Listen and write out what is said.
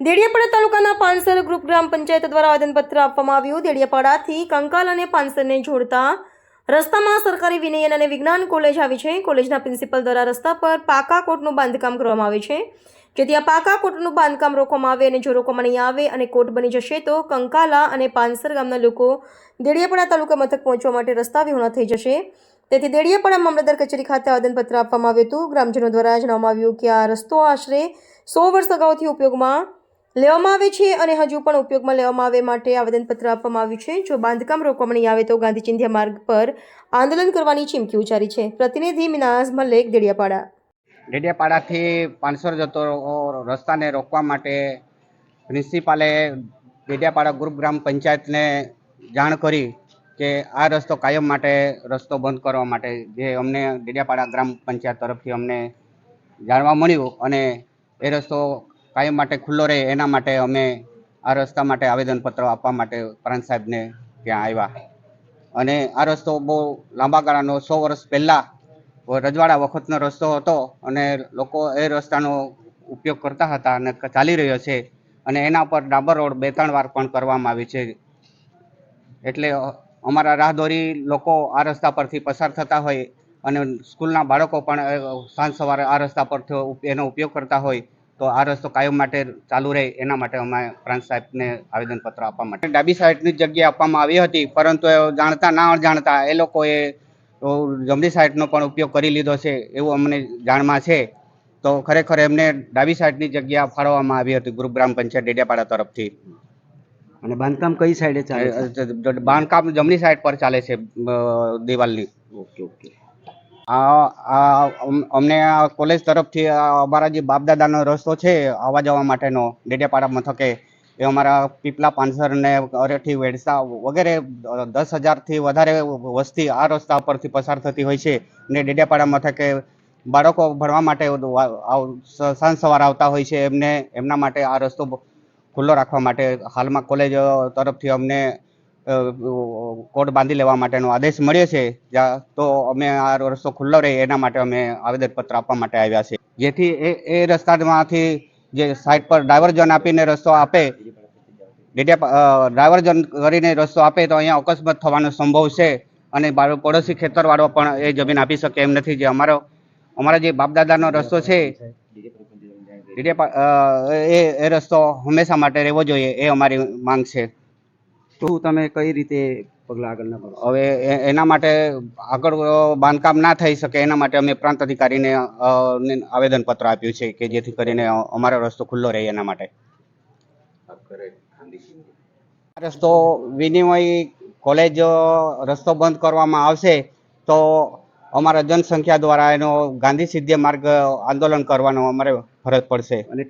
દેડિયાપાડા તાલુકાના પાનસર ગ્રુપ ગ્રામ પંચાયત દ્વારા આવેદનપત્ર આપવામાં આવ્યું. દેડિયાપાડાથી કંકાલ અને પાનસરને જોડતા રસ્તામાં સરકારી વિનયન અને વિજ્ઞાન કોલેજ આવી છે. કોલેજના પ્રિન્સિપલ દ્વારા રસ્તા પર પાકા કોટનું બાંધકામ કરવામાં આવે છે. જેથી આ પાકા કોટનું બાંધકામ રોકવામાં આવે અને જો રોકવામાં નહીં આવે અને કોટ બની જશે, તો કંકાલા અને પાનસર ગામના લોકો દેડિયાપાડા તાલુકા મથક પહોંચવા માટે રસ્તા વિહોણા થઈ જશે. તેથી દેડિયાપાડા મામલતદાર કચેરી ખાતે આવેદનપત્ર આપવામાં આવ્યું હતું. ગ્રામજનો દ્વારા જણાવવામાં આવ્યું કે આ રસ્તો આશરે સો વર્ષ અગાઉથી ઉપયોગમાં લેવામાં આવે છે અને હજુ પણ ઉપયોગમાં લેવામાં આવે માટે આવેદનપત્ર આપવામાં આવ્યું છે. જો બાંધકામ રોકવામાં આવે તો ગાંધી ચિંધ્યા માર્ગ પર આંદોલન કરવાની ચીમકી ઉચ્ચારી છે. પ્રતિનિધિ મિનાઝ મલેક દેડિયાપાડા ડેડિયાપાડાથી પાંચસો જતો રસ્તાને રોકવા માટે પ્રિન્સિપાલે ડેડિયાપાડા ગ્રુપ ગ્રામ પંચાયતને જાણ કરી કે આ રસ્તો કાયમ માટે રસ્તો બંધ કરવા માટે જે અમને ડેડિયાપાડા ગ્રામ પંચાયત તરફથી અમને જાણવા મળ્યું અને એ રસ્તો કાયમ માટે ખુલ્લો રહે, એના માટે અમે આ રસ્તા માટે આવેદનપત્ર આપવા માટે પ્રાંત સાહેબને ત્યાં આવ્યા. અને આ રસ્તો બહુ લાંબા ગાળાનો, સો વર્ષ પહેલાં રજવાડા વખતનો રસ્તો હતો અને લોકો એ રસ્તાનો ઉપયોગ કરતા હતા અને ચાલી રહ્યો છે. અને એના પર ડાબર રોડ બે ત્રણ વાર પણ કરવામાં આવી છે. એટલે અમારા રાહદોરી લોકો આ રસ્તા પરથી પસાર થતા હોય અને સ્કૂલના બાળકો પણ સાંજ સવારે આ રસ્તા પર એનો ઉપયોગ કરતા હોય. તો આ રસ્તો કાયમ માટે ચાલુ રહે એના માટે અમે પ્રાંત સાહેબને આવેદનપત્ર આપવા માટે ડાબી સાઈડની જગ્યા આપવામાં આવી હતી પરંતુ જાણતા ના જાણતા એ લોકોએ જમણી સાઈડનો પણ ઉપયોગ કરી લીધો છે એવું અમને જાણમાં છે. તો ખરેખર એમને ડાબી સાઈડની જગ્યા ફાળવવામાં આવી હતી ગ્રુપ ગ્રામ પંચાયત ડેડિયાપાડા તરફથી. અને બાંધકામ કઈ સાઈડે ચાલે બાંધકામ જમણી સાઈડ પર ચાલે છે દિવાલની. Okay okay. અમને કોલેજ તરફથી અમારા જે બાપદાદાનો રસ્તો છે, આવવા જવા માટેનો, ડેડિયાપાડા મથકે, એ અમારા પીપલા પાંસરને અરેઠી વેડસા વગેરે દસ હજારથી વધારે વસ્તી આ રસ્તા પરથી પસાર થતી હોય છે. ને ડેડિયાપાડા મથકે બાળકો ભણવા માટે સાંજ સવાર આવતા હોય છે. એમને એમના માટે આ રસ્તો ખુલ્લો રાખવા માટે હાલમાં કોલેજ તરફથી અમને કોડ બાંધી લેવા માટેનો આદેશ મળ્યો છે. જ્યાં તો અમે આ રસ્તો ખુલ્લો રહે એના માટે અમે આવેદનપત્ર આપવા માટે આવ્યા છે. જેથી એ એ રસ્તામાંથી જે સાઈડ પર ડાયવર્ઝન આપીને રસ્તો આપે, ડેડિયા ડાયવર્ઝન કરીને રસ્તો આપે તો અહીંયા અકસ્માત થવાનો સંભવ છે. અને પડોશી ખેતરવાળો પણ એ જમીન આપી શકે એમ નથી. જે અમારો, અમારા જે બાપદાદાનો રસ્તો છે એ રસ્તો હંમેશા માટે રહેવો જોઈએ એ અમારી માંગ છે. તો તમે કઈ રીતે પગલા આગળના ભરો? હવે એના માટે આગળ બાંધકામ ના થઈ શકે, એના માટે અમે પ્રાંત અધિકારીને ને આવેદનપત્ર આપ્યું છે કે જેથી કરીને અમારો રસ્તો ખુલ્લો રહે એના માટે. રસ્તો વિનિમય કોલેજ રસ્તો બંધ કરવામાં આવશે તો અમારા જનસંખ્યા દ્વારા એનો ગાંધી સિદ્ધિ માર્ગ આંદોલન કરવાનો અમારે ફરજ પડશે. અને